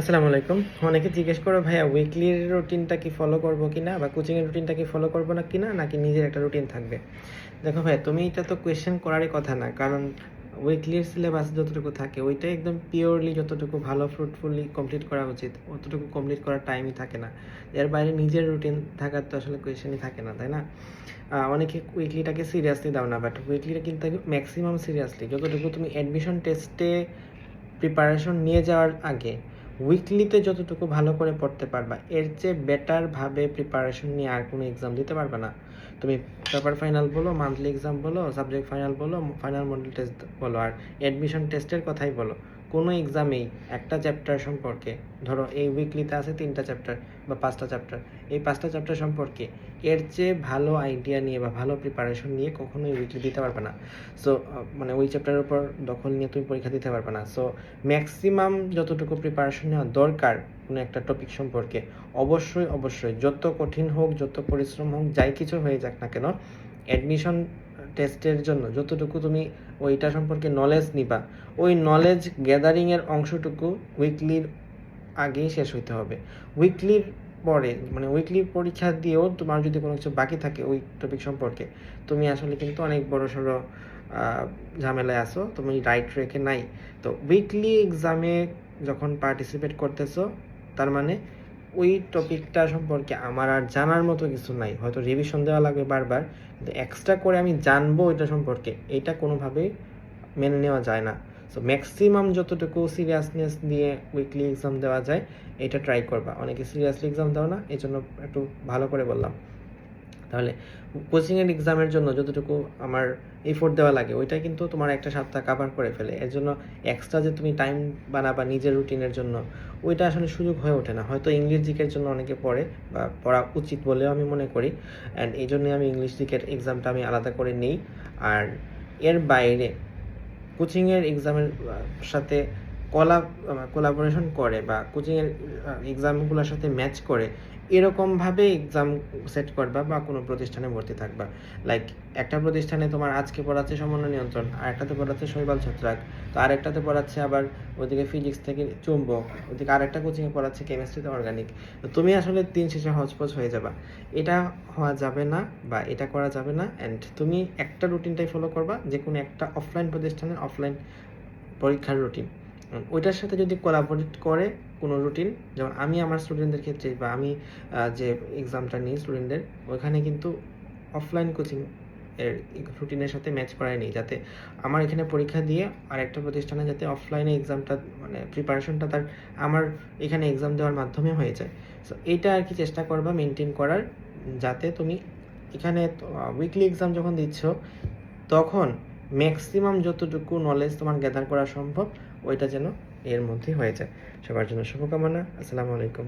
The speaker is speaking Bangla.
আসসালামু আলাইকুম। অনেকে জিজ্ঞেস করো, ভাইয়া উইকলির রুটিনটা কি ফলো করব কি না বা কোচিংয়ের রুটিনটা কি ফলো করব না কি না নাকি নিজের একটা রুটিন থাকবে? দেখো ভাই তুমি এটা তো কোয়েশ্চেন করারই কথা না, কারণ উইকলির সিলেবাস যতটুকু থাকে, ওইটাই একদম পিওরলি যতটুকু ভালো ফ্রুটফুলি কমপ্লিট করা উচিত, অতটুকু কমপ্লিট করার টাইমই থাকে না। এর বাইরে নিজের রুটিন থাকার তো আসলে কোয়েশ্চেনই থাকে না, তাই না? অনেকে উইকলিটাকে সিরিয়াসলি দাও না বাট উইকলিটা কিন্তু ম্যাক্সিমাম সিরিয়াসলি যতটুকু তুমি অ্যাডমিশন টেস্টে প্রিপারেশন নিয়ে যাওয়ার আগে উইকলিতে যতটুকু ভালো করে পড়তে পারবা, এর চেয়ে বেটারভাবে প্রিপারেশন নিয়ে আর কোনো এক্সাম দিতে পারবে না। তুমি পেপার ফাইনাল বলো মান্থলি এক্সাম বলো সাবজেক্ট ফাইনাল বলো ফাইনাল মডেল টেস্ট বলো, আর অ্যাডমিশন টেস্টের কথাই বলো। কোনো এক্সামেই একটা চ্যাপ্টার সম্পর্কে, ধরো এই উইকলিতে আছে তিনটা চ্যাপ্টার বা পাঁচটা চ্যাপ্টার এই পাঁচটা চ্যাপ্টার সম্পর্কে এর চেয়ে ভালো আইডিয়া নিয়ে বা ভালো প্রিপারেশন নিয়ে কখনোই উইকলি দিতে পারবে না। সো মানে ওই চ্যাপ্টারের উপর দখল নিয়ে তুমি পরীক্ষা দিতে পারবে না। সো ম্যাক্সিমাম যতটুকু প্রিপারেশন নেওয়া দরকার কোনো একটা টপিক সম্পর্কে, অবশ্যই অবশ্যই যত কঠিন হোক, যত পরিশ্রম হোক, যাই কিছু হয়ে যাক না কেন অ্যাডমিশন টেস্টের জন্য যতটুকু তুমি ওইটা সম্পর্কে নলেজ নিবা, ওই নলেজ গ্যাদারিংয়ের অংশটুকু উইকলির আগেই শেষ হইতে হবে। উইকলির পরে মানে উইকলি পরীক্ষা দিয়েও তোমার যদি কোনো কিছু বাকি থাকে ওই টপিক সম্পর্কে, তুমি আসলে কিন্তু অনেক বড় সড়ো ঝামেলায় আসো তুমি রাইট ট্রেকে নাই। তো উইকলি এক্সামে যখন পার্টিসিপেট করতেছো, তার মানে ওই টপিকটা সম্পর্কে আমার আর জানার মতো কিছু নাই। হয়তো রিভিশন দেওয়া লাগবে বারবার, কিন্তু এক্সট্রা করে আমি জানব এটা সম্পর্কে। এটা কোনোভাবেই মেনে নেওয়া যায় না। সো ম্যাক্সিমাম যতটুকু সিরিয়াসনেস দিয়ে উইকলি এক্সাম দেওয়া যায়, এটা ট্রাই করবা। অনেকে সিরিয়াসলি এক্সাম দাও না এই জন্য একটু ভালো করে বললাম। তাহলে কোচিংয়ের এক্সামের জন্য যতটুকু আমার এফোর্ট দেওয়া লাগে ওইটা কিন্তু তোমার একটা সপ্তাহ কাভার করে ফেলে। এর জন্য এক্সট্রা যে তুমি টাইম বানাবা নিজের রুটিনের জন্য, ওইটা আসলে সুযোগ হয়ে ওঠে না। হয়তো ইংলিশ দিকের জন্য অনেকে পড়ে বা পড়া উচিত বলেও আমি মনে করি। অ্যান্ড এই জন্যই আমি ইংলিশ দিকের এক্সামটা আমি আলাদা করে নিই। আর এর বাইরে কোচিংয়ের এক্সামের সাথে কলা কোলাবোরেশন করে বা কোচিংয়ের এক্সামগুলোর সাথে ম্যাচ করে এরকমভাবে এক্সাম সেট করবা বা কোনো প্রতিষ্ঠানে ভর্তি থাকবা। লাইক একটা প্রতিষ্ঠানে তোমার আজকে পড়াচ্ছে সমন্বয় নিয়ন্ত্রণ আর একটাতে পড়াচ্ছে শৈবাল ছত্রাক, তো আরেকটাতে পড়াচ্ছে আবার ওইদিকে ফিজিক্স থেকে চুম্বক ওইদিকে আরেকটা কোচিংয়ে পড়াচ্ছে কেমিস্ট্রিতে অর্গানিক তো তুমি আসলে তিন শেষে হজপজ হয়ে যাবা। এটা হওয়া যাবে না বা এটা করা যাবে না অ্যান্ড তুমি একটা রুটিনটাই ফলো করবা যে কোনো একটা অফলাইন প্রতিষ্ঠানের অফলাইন পরীক্ষার রুটিন ওইটার সাথে যদি কোলাবোরেট করে কোনো রুটিন যেমন আমি আমার স্টুডেন্টদের ক্ষেত্রে বা আমি যে এক্সামটা নিই স্টুডেন্টদের ওইখানে কিন্তু অফলাইন কোচিং এর রুটিনের সাথে ম্যাচ করাই নিই। যাতে আমার এখানে পরীক্ষা দিয়ে আর একটা প্রতিষ্ঠানে যাতে অফলাইনে এক্সামটা মানে প্রিপারেশনটা তার আমার এখানে এক্সাম দেওয়ার মাধ্যমে হয়ে যায়। সো এইটা আর কি চেষ্টা করবা মেনটেন করার, যাতে তুমি এখানে উইকলি এক্সাম যখন দিচ্ছ, তখন ম্যাক্সিমাম যতটুকু নলেজ তোমার গ্যাদার করা সম্ভব, ওইটা যেন এর মধ্যে হয়ে যায়। সবার জন্য শুভকামনা, আসসালামু আলাইকুম।